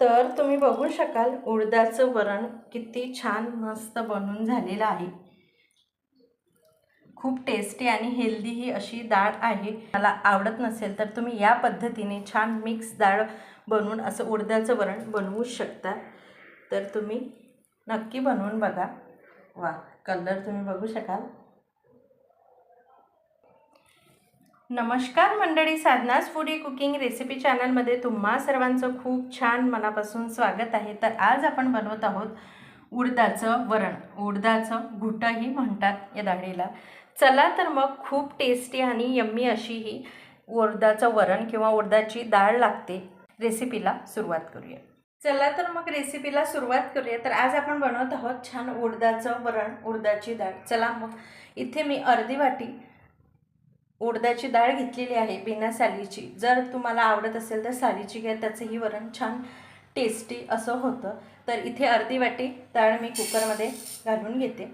तर तुम्ही बघू शकाल उडदाचं वरण किती छान मस्त बनून झालेलं आहे. खूप टेस्टी आणि हेल्दी ही अशी डाळ आहे. मला आवडत नसेल तर तुम्ही या पद्धतीने छान मिक्स डाळ बनवून असं उडदाचं वरण बनवू शकता. तर तुम्ही नक्की बनवून बघा. वा कलर तुम्ही बघू शकाल. नमस्कार मंडळी साधनास फूडी कुकिंग रेसिपी चॅनलमध्ये तुम्हा सर्वांचं खूप छान मनापासून स्वागत आहे. तर आज आपण बनवत आहोत उडदाचं वरण. उडदाचं घुटंही म्हणतात या डाळीला चला तर मग खूप टेस्टी आणि यम्मी अशी ही उडदाचं वरण किंवा उडदाची डाळ लागते. रेसिपीला सुरुवात करूया. चला तर मग रेसिपीला सुरुवात करूया. तर आज आपण बनवत आहोत छान उडदाचं वरण उडदाची डाळ. चला मग इथे मी अर्धी वाटी उडदाची डाळ घेतलेली आहे बिना सालीची. जर तुम्हाला आवडत असेल तर सालीची घ्या त्याचंही वरण छान टेस्टी असं होतं. तर इथे अर्धी वाटी डाळ मी कुकरमध्ये घालून घेते.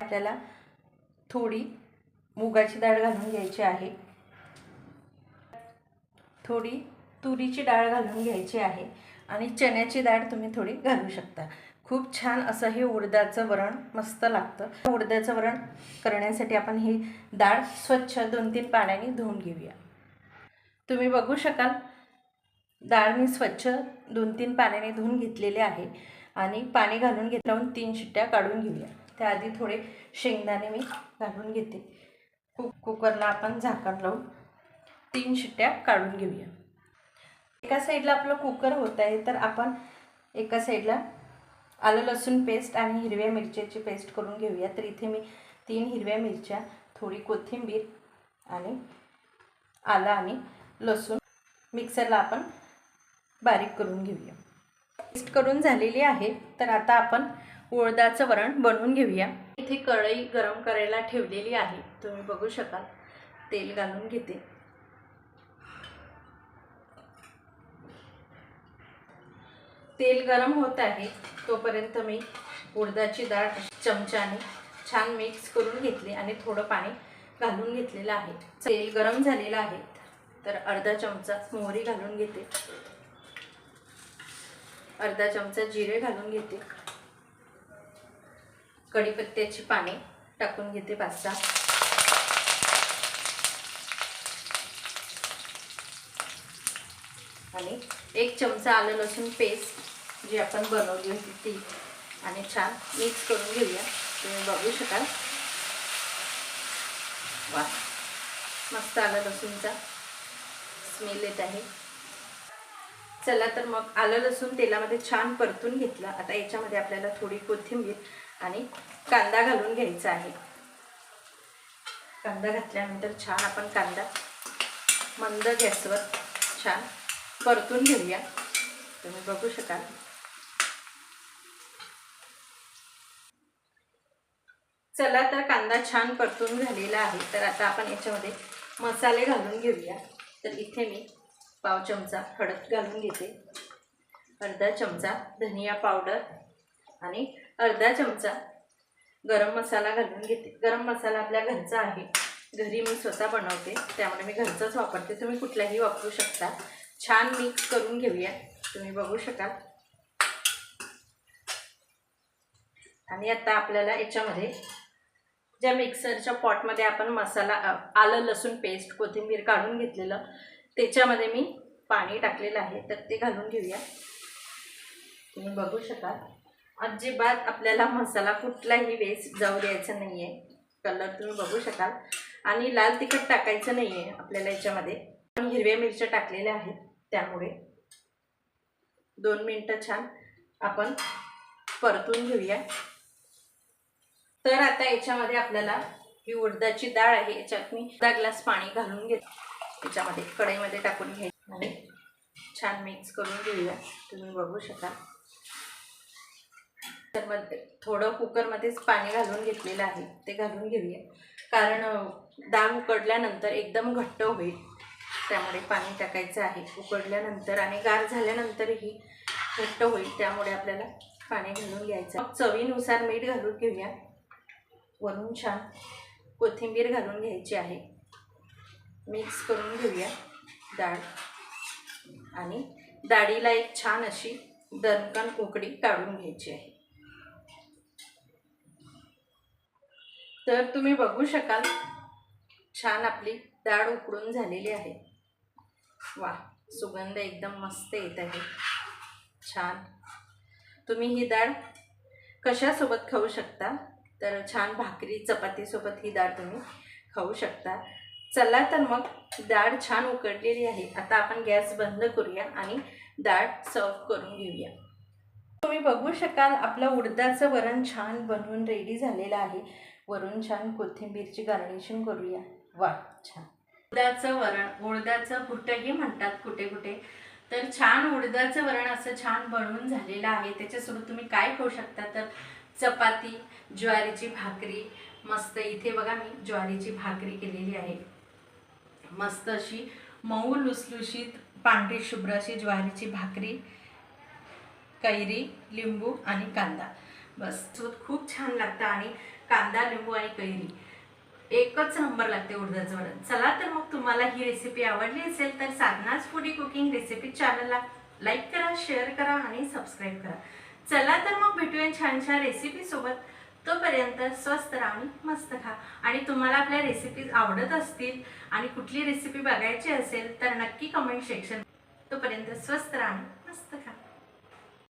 आपल्याला थोडी मुगाची डाळ घालून घ्यायची आहे. थोडी तुरीची डाळ घालून घ्यायची आहे. आणि चण्याची डाळ तुम्ही थोडी घालू शकता. खूप छान असं हे उडदाचं वरण मस्त लागतं. उडदाचं वरण करण्यासाठी आपण ही डाळ स्वच्छ दोन तीन पाण्याने धुवून घेऊया. तुम्ही बघू शकाल डाळ मी स्वच्छ दोन तीन पाण्याने धुवून घेतलेले आहे आणि पाणी घालून घेत लावून तीन शिट्ट्या काढून घेऊया. त्याआधी थोडे शेंगदाणे मी घालून घेते. कुक कुकरला आपण झाकण लावून तीन शिट्ट्या काढून घेऊया. एका साईडला आपलं कुकर होत आहे तर आपण एका साईडला आलं लसूण पेस्ट आणि हिरव्या मिरच्याची पेस्ट करून घेऊया. तर इथे मी तीन हिरव्या मिरच्या थोडी कोथिंबीर आणि आलं आणि लसूण मिक्सरला आपण बारीक करून घेऊया. पेस्ट करून झालेली आहे. तर आता आपण उळदाचं वरण बनवून घेऊया. इथे कढई गरम करायला ठेवलेली आहे. तुम्ही बघू शकाल. तेल घालून घेते. तेल गरम होत आहे तोपर्यंत मी उडदाची डाळ चमच्याने छान मिक्स करून घेतली आणि थोडं पाणी घालून घेतलेलं आहे. तेल गरम झालेलं आहे तर अर्धा चमचा मोहरी घालून घेते. अर्धा चमचा जिरे घालून घेते. कढीपत्त्याची पाने टाकून घेते पाच सहा आणि एक चमचा आलं लसूण पेस्ट जी आपण बनवली होती ती. आणि छान मिक्स करून घेऊया. तुम्ही बघू शकाल. वा. मस्त आलं लसूणचा स्मेल येत आहे. चला तर मग आलं लसूण तेलामध्ये छान परतून घेतलं. आता याच्यामध्ये आपल्याला थोडी कोथिंबीर आणि कांदा घालून घ्यायचा आहे. कांदा घातल्यानंतर छान आपण कांदा मंद गॅसवर छान परतून घेऊया. तुम्ही बघू शकाल. चला तर कांदा छान परतून झालेला आहे. तर आता आपण याच्यामध्ये मसाले घालून घेऊया. तर इथे मी पाव चमचा हळद घालून घेते. अर्धा चमचा धनिया पावडर आणि अर्धा चमचा गरम मसाला घालून घेते. गरम मसाला आपल्या घरचा आहे. घरी मी स्वतः बनवते. त्यामुळे मी घरचाच वापरते. तुम्ही कुठलाही वापरू शकता. छान मिक्स करून घेऊया. तुम्ही बघू शकाल. आणि आता आपल्याला याच्यामध्ये ज्या मिक्सरच्या पॉटमध्ये आपण मसाला आलं लसूण पेस्ट कोथिंबीर काढून घेतलेलं त्याच्यामध्ये मी पाणी टाकलेलं आहे. तर ते घालून घेऊया. तुम्ही बघू शकाल. अजिबात आपल्याला मसाला कुठलाही वेस्ट जाऊ द्यायचा नाही आहे कलर तुम्ही बघू शकाल. आणि लाल तिखट टाकायचं नाही आहे आपल्याला याच्यामध्ये. पण हिरव्या मिरच्या टाकलेल्या आहेत त्यामुळे. दोन मिनटं छान आपण परतून घेऊया. तर आता याच्यामध्ये आपल्याला ही उडदाची डाळ आहे याच्यात मी अर्धा ग्लास पाणी घालून घेते. याच्यामध्ये कढईमध्ये टाकून घ्यायची आणि छान मिक्स करून घेऊया. तुम्ही बघू शकाल. तर मग थोडं कुकरमध्येच पाणी घालून घेतलेलं आहे ते घालून घेऊया. कारण डाळ उकडल्यानंतर एकदम घट्ट होईल. त्यामुळे पाणी टाकायचं आहे. उकडल्यानंतर आणि गार झाल्यानंतरही घट्ट होईल. त्यामुळे आपल्याला पाणी घालून घ्यायचं मग चवीनुसार मीठ घालून घेऊया. वरून छान कोथिंबीर घालून घ्यायची आहे. मिक्स करून घेऊया डाळ. आणि डाळीला एक छान अशी दणकण उकडी काढून घ्यायची आहे. तर तुम्ही बघू शकाल छान आपली डाळ उकडून झालेली आहे. वा सुगंध एकदम मस्त येत आहे. छान. तुम्ही ही डाळ कशासोबत खाऊ शकता? तर छान भाकरी चपातीसोबत ही डाळ तुम्ही खाऊ शकता. चला तर मग डाळ छान उकडलेली आहे. आता आपण गॅस बंद करूया आणि डाळ सर्व करून घेऊया. तुम्ही बघू शकाल आपलं उडदाचं वरण छान बनवून रेडी झालेलं आहे. वरून छान कोथिंबीरची गार्निशिंग करूया. वा छान. उडदाचं वरण उडदाचं कुठंही म्हणतात कुठे कुठे. तर छान उडदाचं वरण असं छान बनवून झालेलं आहे. त्याच्यासोबत तुम्ही काय खाऊ शकता? तर चपाती ज्वारीची भाकरी मस्त इथे बघा मी ज्वारीची भाकरी केलेली आहे. मस्त अशी मऊ लुसलुशीत पांढरी शुभ्र अशी ज्वारीची भाकरी कैरी लिंबू आणि कांदा. बस खूप छान लागतं आणि कांदा लिंबू आणि कैरी. एकच नंबर लागते उडदाचं वरण. चला तर मग तुम्हाला ही रेसिपी आवडली असेल तर साधनाच फुडी कुकिंग रेसिपी चॅनलला लाईक करा शेअर करा आणि सबस्क्राईब करा. चला तर मग भेटूया छान छान रेसिपी सोबत. तोपर्यंत स्वस्त राहा आणि मस्त खा. आणि तुम्हाला आपल्या रेसिपीज आवडत असतील आणि कुठली रेसिपी बघायची असेल तर नक्की कमेंट सेक्शन तोपर्यंत स्वस्त राहा आणि मस्त खा.